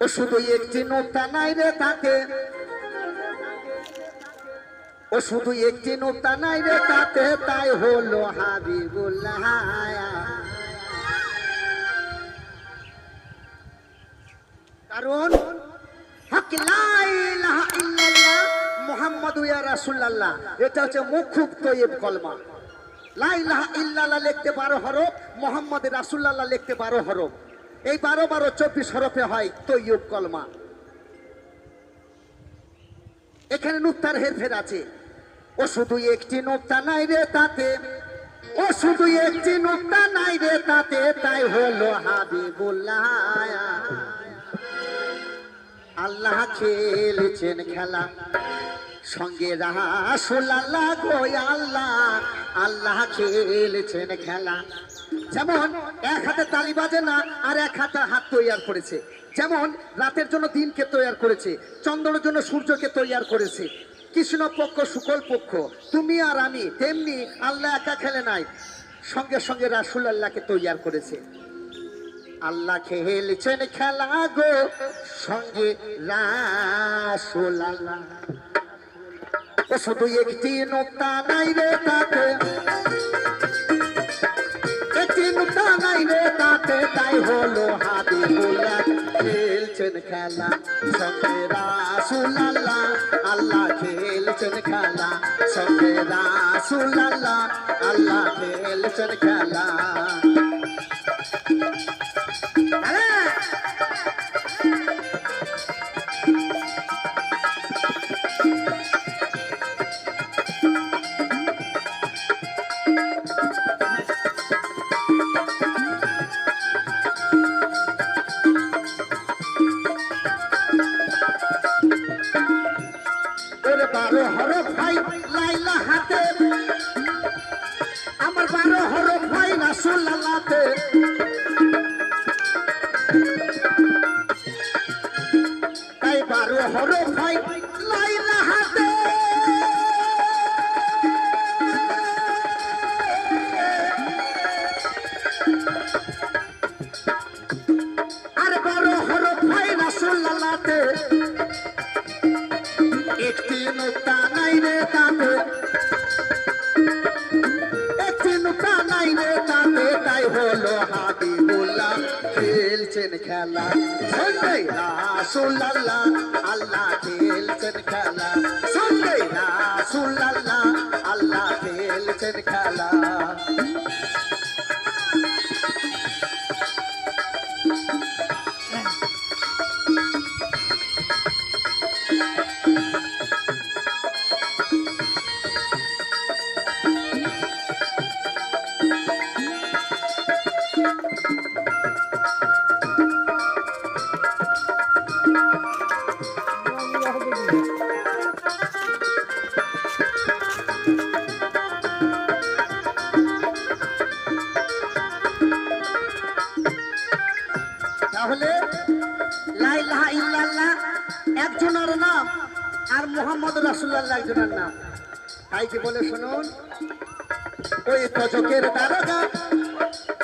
শুধু একটি নোক্তা নাই রে তাতে ও শুধু একটি নোক্তা নাই রে তাতে তাই হলো হাবিবুল্লাহ কারণ মুহাম্মাদু রাসূলুল্লাহ, এটা হচ্ছে মুখুব তৈয়ব কলমা। লা ইলাহা ইল্লাল্লাহ লিখতে বারো হরফ মোহাম্মদ রাসূলুল্লাহ লিখতে বারো হরফ। এই বারো বারো চব্বিশ হরফে হয় তৈয়ব কলমা। এখানে নুক্তার হেরফের আছে। ও শুধু একটি নুক্তা নাই রে তাতে, ও শুধু একটি নুক্তা নাই রে তাতে, তাই হলো হাবিবুল্লাহ। আল্লাহ খেলেছেন খেলা, সঙ্গে রাসুল আল্লাহ গো আল্লাহ। আল্লাহ খেলেছেন খেলা। যেমন, এক হাতে তালি বাজে না, আর এক হাতে হাত তৈয়ার করেছে। যেমন, রাতের জন্য দিনকে তৈয়ার করেছে চন্দ্রের জন্য সূর্যকে তৈয়ার করেছে। কৃষ্ণ পক্ষ শুকল পক্ষ তুমি আর আমি, তেমনি আল্লাহ একা খেলে নাই, সঙ্গে সঙ্গে রাসুল আল্লাহকে তৈয়ার করেছে। আল্লাহ খেলছেন খেলা গো, সঙ্গে রাসুল আল্লাহ শুধু একটি নাই রে একটি রে তাতে, তাই হলো হাবিবুল্লাহ। খেলছেন খেলা সঙ্গে রাসুল আল্লাহ খেলছেন খেলা সঙ্গে রাসুল আল্লাহ আল্লাহ খেলছেন খেলা। আল্লাহতে একটি রে তাতে একটি নোটা রে তাতে তাই হলো হাবিবুল্লাহ। খেলছেন খেলা সন্ধ্যে রাসুল আল্লাহ খেলছেন খেলা। সন্ধ্যে রাসুল আল্লাহ আল্লাহ খেলছেন খেলা। তাহলে একজনের নাম আর মোহাম্মদ রাসূলুল্লাহ একজনের নাম। তাই কি বলে শুনুন? ওই তজকের দারোগা,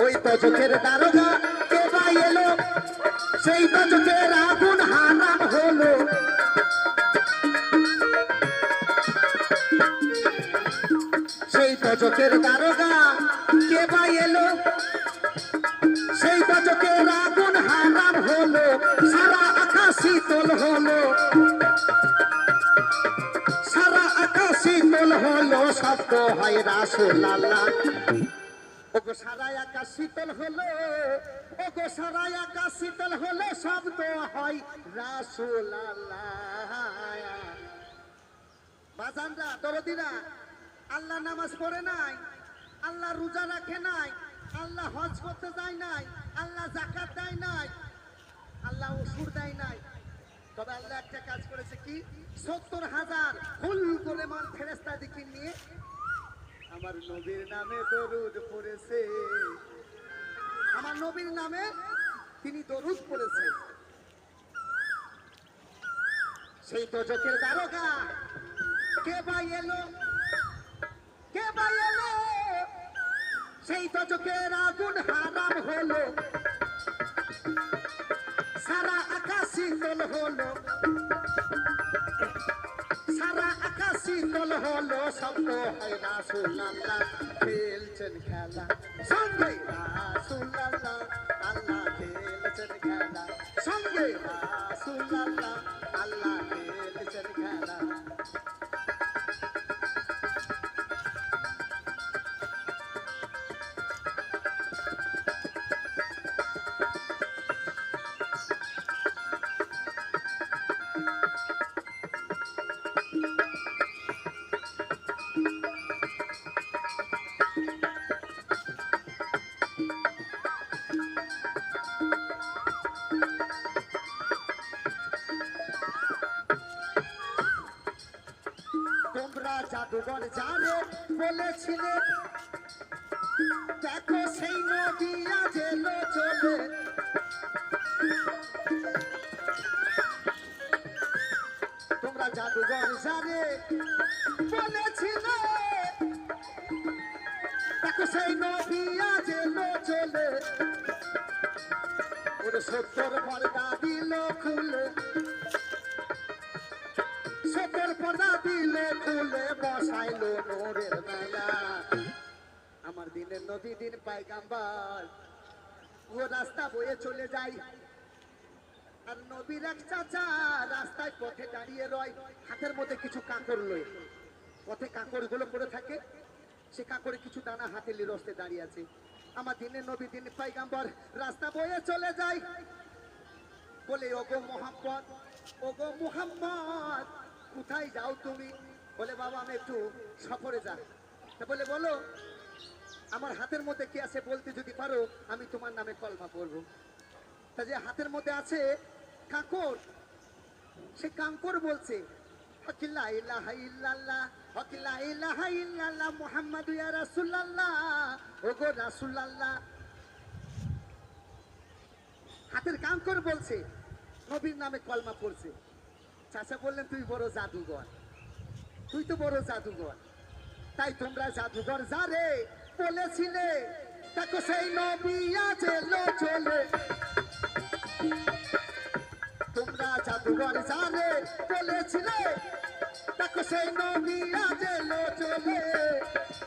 ওই তজকের দারোগা কে বা এলো? সেই তজকের আগুন হারাম হলো। সেই তজকের দারোগা কে বা এলো? হলো হয় আল্লাহ ওগো সারা শীতল হলো, ওগো সারা শীতল হলো শব্দ হয় বাজানরা, দরদিরা, আল্লাহ নামাজ পড়ে নাই, আল্লাহ রোজা রাখে নাই, আল্লাহ হজ করতে যায় নাই, আল্লাহ জাকাত দেয় নাই, আল্লাহ ওষুধ দেয় নাই। তবে আল্লাহ একটা কাজ করেছে কি? সত্তর হাজার ফুল করে মান ফেরেস্তা দিকে নিয়ে আমার নবীর নামে দরুদ পড়েছে। আমার নবীর নামে তিনি দরুদ পড়েছে। সেই তজকের দ্বারকা। কে বা এলো? কে বা এলো? সেই তজকের আগুন হারাম হলো। সারা আকাশ হলো। সারা শীতল হলো শব্দ হয় রাসুল্লাহ খেলছেন খেলা। সঙ্গে রাসুল্লাহ আল্লাহ খেলছেন খেলা। সঙ্গে রাসুল্লাহ আল্লাহ খেলছেন জাদুঘর জানে বলেছিলে। দেখো সেই নদী আজ চলে। তোমরা জাদুঘর জানে বলেছিলে। দেখো সেই নদী আজ চলে। ওর সত্তর পর্দা দিল খুলে। দিলে খুলে বসাইলো নোরের মেলা। আমার দিনের নদী দিন পাইগাম্বার, ও রাস্তা বয়ে চলে যায় আর নবীর এক চাচা রাস্তায় পথে দাঁড়িয়ে রয়, হাতের মধ্যে কিছু কাঁকড় লয়। পথে কাঁকড়গুলো পড়ে থাকে, সে কাঁকড়ে কিছু দানা হাতে লিরস্তে দাঁড়িয়ে আছে। আমার দিনে নবী দিন পাইগাম্বার, রাস্তা বয়ে চলে যায় বলে, ওগো মোহাম্মদ ওগো মুহাম্মদ কোথায় যাও তুমি? বলে, বাবা, আমি একটু সফরে যাই। তা বলে, বলো, আমার হাতের মধ্যে কি আছে বলতে যদি পারো, আমি তোমার নামে কলমা পড়ব। তা যে হাতের মধ্যে আছে কাঁকর, সে কাঙ্কর বলছে হকিল্লা হাতের কাঙ্কর বলছে, নবীর নামে কলমা পড়ছে। চাচা বললেন, তুই বড় জাদুঘর। তুই তো বড় জাদুঘর। তাই তোমরা জাদুঘর যারে বলেছিলে দেখো সেই নবী আছে লো চলে। তোমরা জাদুঘর যারে বলেছিলে দেখো সেই নবী আছে চলে।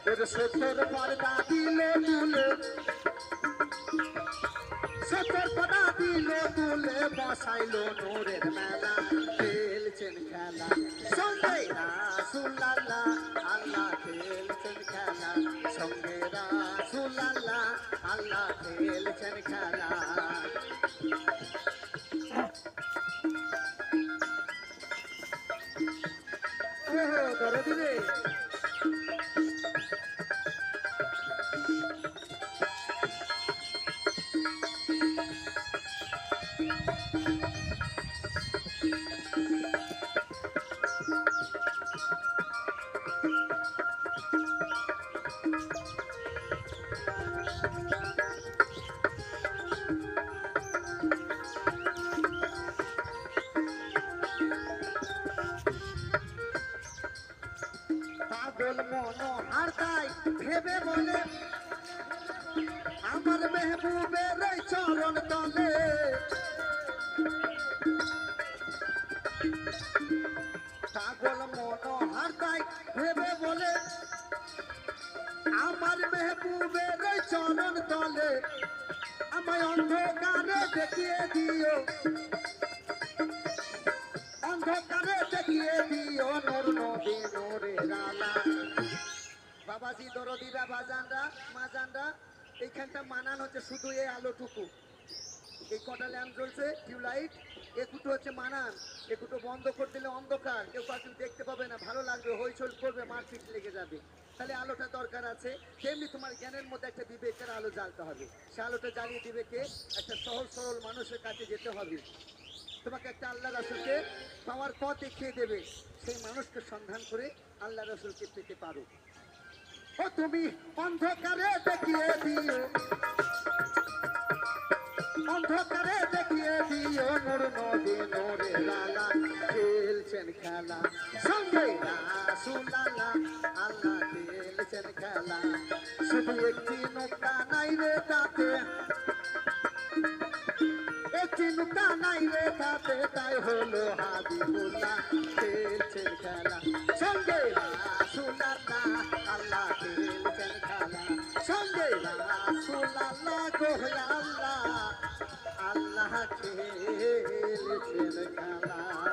ওর সত্তর পর্দা দিলে তুলে। সতর দিল তুলে বসাইলো নোরের মেলা, খেলছেন খেলা। সঙ্গে রাসুল্লাহ আল্লাহ খেলছেন খেলা। সঙ্গে রাসুল্লাহ আল্লাহ খেলছেন খেলা। ওহো দরদি দিও নর বাবাজি দরদিরা বাজানরা মাজানরা এইখানটা মানান হচ্ছে শুধু এই আলোটুকু। এই কটা ল্যাম্প জ্বলছে, টিউবলাইট একুটো হচ্ছে মানান। একুটো বন্ধ করে দিলে অন্ধকার, কেউ কাউকে দেখতে পাবে না, ভালো লাগবে হইচল করবে, মারপিট লেগে যাবে। তাহলে আলোটা দরকার আছে। তেমনি তোমার জ্ঞানের মধ্যে একটা বিবেকের আলো জ্বালতে হবে। সে আলোটা জ্বালিয়ে দিবে কে? একটা সহজ সরল মানুষের কাছে যেতে হবে। তোমাকে একটা আল্লাহ রাসুলকে পাওয়ার পথ দেখিয়ে দেবে। সেই মানুষকে সন্ধান করে আল্লাহ রাসুলকে পেতে পারো। ও তুমি অন্ধকারে দেখিয়ে দিও। অন্ধকারে দেখিয়ে দিও নূর নদী নূরে লালা, খেলছেন খেলা। সঙ্গে রাসুলাল্লাহ, আল্লাহ খেলছেন খেলা। শুধু একটি নৌকা নাই রে তাতে নুকা নাই রে তাতে তাই হলো হাবিবুল্লাহ খেলছেন খেলা সঙ্গে রাসুলাল্লাহ আল্লাহ খেলছেন খেলা সঙ্গে রাসুলাল্লাহ গো আল্লাহ আল্লাহ খেলছেন খেলা